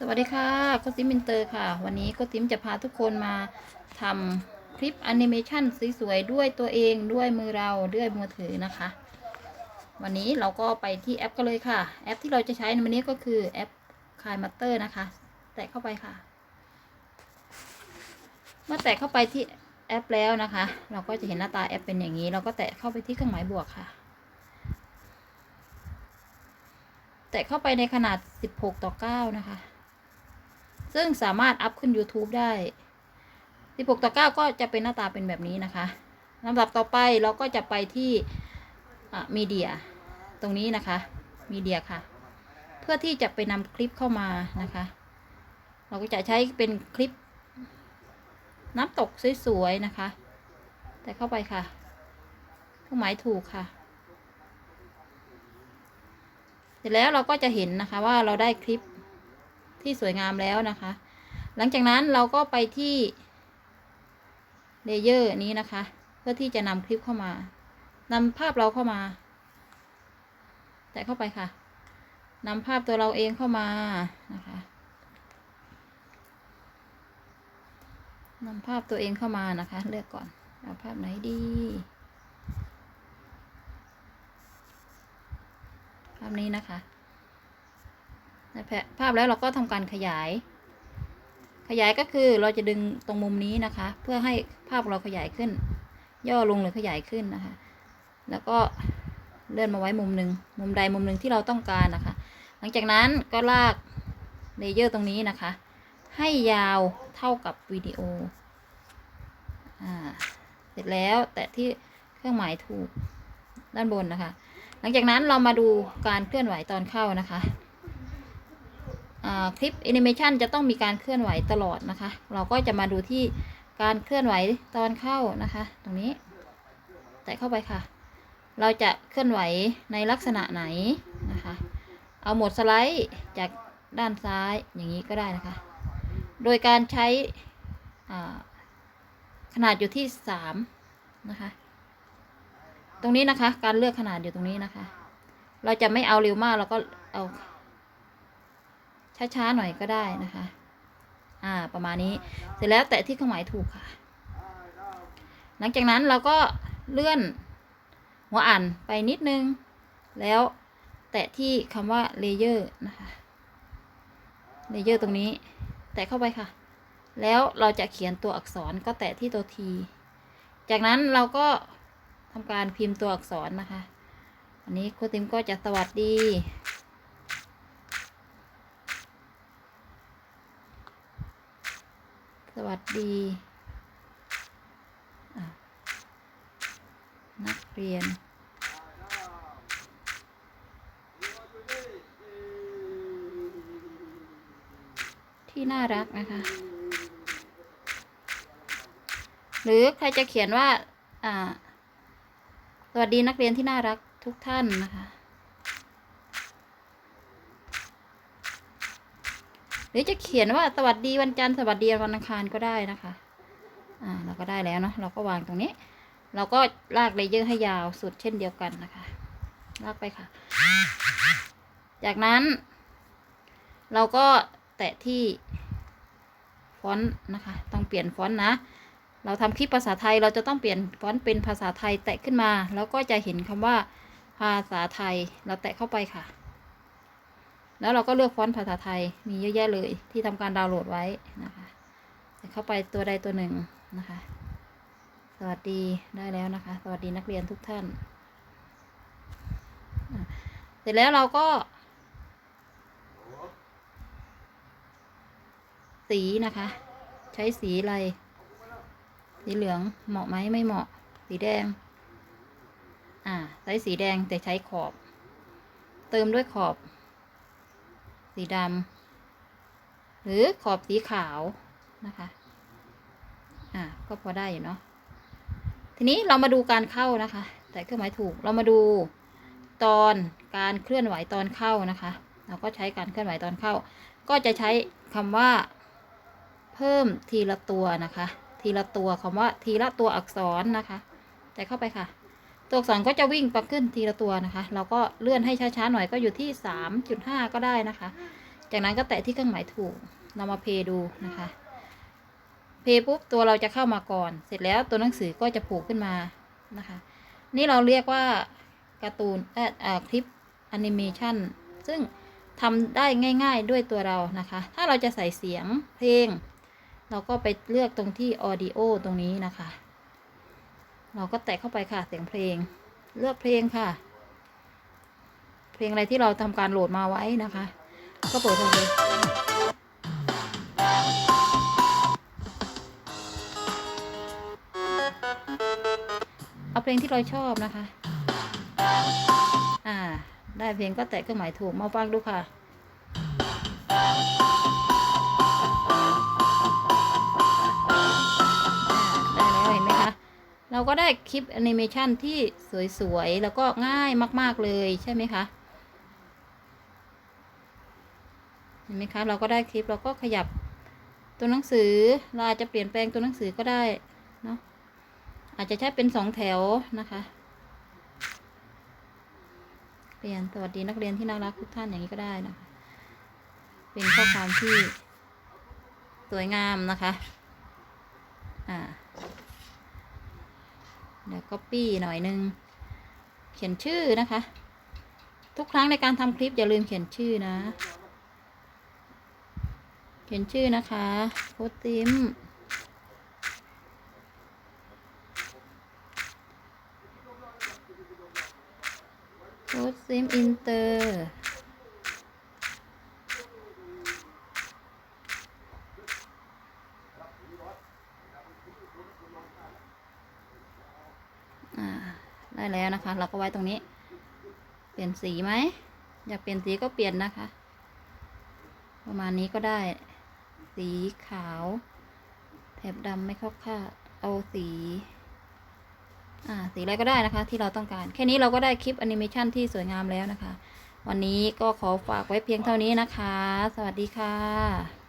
สวัสดีค่ะโก็ติมอินเตอร์ค่ะ วันนี้โก็ติมจะพาทุกคนมาทำคลิปแอนิเมชันสวยๆด้วยตัวเองด้วยมือเราด้วยมือถือนะคะ วันนี้เราก็ไปที่แอปกันเลยค่ะ แอปที่เราจะใช้ในวันนี้ก็คือแอปคายมัตเตอร์นะคะ แตะเข้าไปค่ะ เมื่อแตะเข้าไปที่แอปแล้วนะคะ เราก็จะเห็นหน้าตาแอปเป็นอย่างนี้ เราก็แตะเข้าไปที่เครื่องหมายบวกค่ะแตะเข้าไปในขนาด 16 ต่อ 9 นะคะ ซึ่งสามารถอัพขึ้น YouTube ได้ 16ต่อ9ก็จะเป็นหน้าตาเป็นแบบนี้นะคะลำดับต่อไปเราก็จะไปที่มีเดียตรงนี้นะคะมีเดียค่ะ เพื่อที่จะไปนำคลิปเข้ามานะคะ เราก็จะใช้เป็นคลิป น้ำตกสวยๆนะคะ แต่เข้าไปค่ะเครื่องหมายถูกค่ะ เสร็จแล้วเราก็จะเห็นนะคะว่าเราได้คลิป ที่สวยงามแล้วนะคะ หลังจากนั้นเราก็ไปที่เลเยอร์นี้นะคะ เพื่อที่จะนำคลิปเข้ามานำภาพเราเข้ามา แตะเข้าไปค่ะนำภาพตัวเราเองเข้ามานะคะนำภาพตัวเองเข้ามานะคะ เลือกก่อนเอาภาพไหนดี ภาพนี้นะคะ ภาพแล้วเราก็ทำการขยาย ขยายก็คือเราจะดึงตรงมุมนี้นะคะ เพื่อให้ภาพเราขยายขึ้น ย่อลงหรือขยายขึ้นนะคะ แล้วก็เลื่อนมาไว้มุมหนึ่งมุมใดมุมหนึ่งที่เราต้องการนะคะ หลังจากนั้นก็ลากเลเยอร์ตรงนี้นะคะ ให้ยาวเท่ากับวิดีโออ่าเสร็จแล้วแตะที่เครื่องหมายถูกด้านบนนะคะ หลังจากนั้นเรามาดูการเคลื่อนไหวตอนเข้านะคะ คลิปแอนิเมชันจะต้องมีการเคลื่อนไหวตลอดนะคะ เราก็จะมาดูที่การเคลื่อนไหวตอนเข้านะคะ ตรงนี้ แตะเข้าไปค่ะ เราจะเคลื่อนไหวในลักษณะไหนนะคะ เอาโหมดสไลด์จากด้านซ้ายอย่างนี้ก็ได้นะคะ โดยการใช้ขนาดอยู่ที่สามนะคะ ตรงนี้นะคะ การเลือกขนาดอยู่ตรงนี้นะคะ เราจะไม่เอาเร็วมากเราก็เอา ช้าๆหน่อยก็ได้นะคะ อ่า ประมาณนี้ เสร็จแล้วแตะที่เครื่องหมายถูกค่ะ หลังจากนั้นเราก็เลื่อนหัวอ่านไปนิดนึง แล้วแตะที่คำว่าเลเยอร์นะคะเลเยอร์ตรงนี้ แตะเข้าไปค่ะ แล้วเราจะเขียนตัวอักษรก็แตะที่ตัวที จากนั้นเราก็ทำการพิมพ์ตัวอักษรนะคะ อันนี้ครูติมก็จะสวัสดี สวัสดี นักเรียน ที่น่ารักนะคะ หรือใครจะเขียนว่า อ่า สวัสดีนักเรียนที่น่ารักทุกท่านนะคะ รือจะเขียนว่าสวัสดีวันจันทร์สวัสดีวันอังคารก็ได้นะคะ อ่า เราก็ได้แล้วเนาะเราก็วางตรงนี้ เราก็ลากเลเยอร์ให้ยาวสุดเช่นเดียวกันนะคะ ลากไปค่ะ จากนั้น เราก็แตะที่ฟอนต์นะคะ ต้องเปลี่ยนฟอนต์นะ เราทำคลิปภาษาไทยเราจะต้องเปลี่ยนฟอนต์เป็นภาษาไทยแตะขึ้นมา แล้วก็จะเห็นคำว่าภาษาไทยเราแตะเข้าไปค่ะ แล้วเราก็เลือกฟอนต์ภาษาไทยมีเยอะแยะเลยที่ทำการดาวน์โหลดไว้นะคะแตะเข้าไปตัวใดตัวหนึ่งนะคะ สวัสดีได้แล้วนะคะ สวัสดีนักเรียนทุกท่าน เสร็จแล้วเราก็ สีนะคะ ใช้สีอะไร สีเหลืองเหมาะไหมไม่เหมาะ สีแดง อ่า ใช้สีแดงแต่ใช้ขอบ เติมด้วยขอบ สีดำหรือขอบสีขาวนะคะ อ่า ก็พอได้อยู่เนาะ ทีนี้เรามาดูการเข้านะคะ แต่เครื่องหมายถูก เรามาดูตอนการเคลื่อนไหวตอนเข้านะคะ เราก็ใช้การเคลื่อนไหวตอนเข้า ก็จะใช้คำว่า เพิ่มทีละตัวนะคะ ทีละตัวคำว่าทีละตัวอักษรนะคะ แต่เข้าไปค่ะ ตัวอักษรก็จะวิ่งไปขึ้นทีละตัวนะคะ เราก็เลื่อนให้ช้าๆหน่อยก็อยู่ที่สามจุดห้าก็ได้นะคะ จากนั้นก็แตะที่เครื่องหมายถูกเรามาเพย์ดูนะคะ เพย์ปุ๊บตัวเราจะเข้ามาก่อน เสร็จแล้วตัวหนังสือก็จะผล่ขึ้นมานะคะ นี่เราเรียกว่าการ์ตูนเอ่อเอ่อคลิปแอนิเมชันซึ่งทำได้ง่ายๆด้วยตัวเรานะคะ ถ้าเราจะใส่เสียงเพลง เราก็ไปเลือกตรงที่ audio ตรงนี้นะคะ เราก็แตะเข้าไปค่ะเสียงเพลง เลือกเพลงค่ะ เพลงอะไรที่เราทำการโหลดมาไว้นะคะ ก็เปิดฟังเลยเอาเพลงที่เราชอบนะคะ อ่า ได้เพลงก็แตะเครื่องหมายถูกมาฟังดูค่ะ เราก็ได้คลิปแอนิเมชันที่สวยๆ แล้วก็ง่ายมาก ๆ เลยใช่ไหมคะ เห็นไหมคะ เราก็ได้คลิปเราก็ขยับตัวหนังสือเราอาจจะเปลี่ยนแปลงตัวหนังสือก็ได้เนาะอาจจะใช้เป็นสองแถวนะคะ เปลี่ยนสวัสดีนักเรียนที่น่ารักทุกท่านอย่างนี้ก็ได้นะคะ เป็นข้อความที่สวยงามนะคะ อ่า เดี๋ยว copy หน่อยนึง เขียนชื่อนะคะ ทุกครั้งในการทำคลิปอย่าลืมเขียนชื่อนะ เขียนชื่อนะคะโคติมโคติมอินเตอร์ อ่าได้แล้วนะคะ เราก็ไว้ตรงนี้ เปลี่ยนสีไหมอยากเปลี่ยนสีก็เปลี่ยนนะคะ ประมาณนี้ก็ได้ สีขาว แถบดำไม่เข้าค่าเอาสีอ่าสีอะไรก็ได้นะคะ ที่เราต้องการ แค่นี้เราก็ได้คลิปแอนิเมชันที่สวยงามแล้วนะคะ วันนี้ก็ขอฝากไว้เพียงเท่านี้นะคะ สวัสดีค่ะ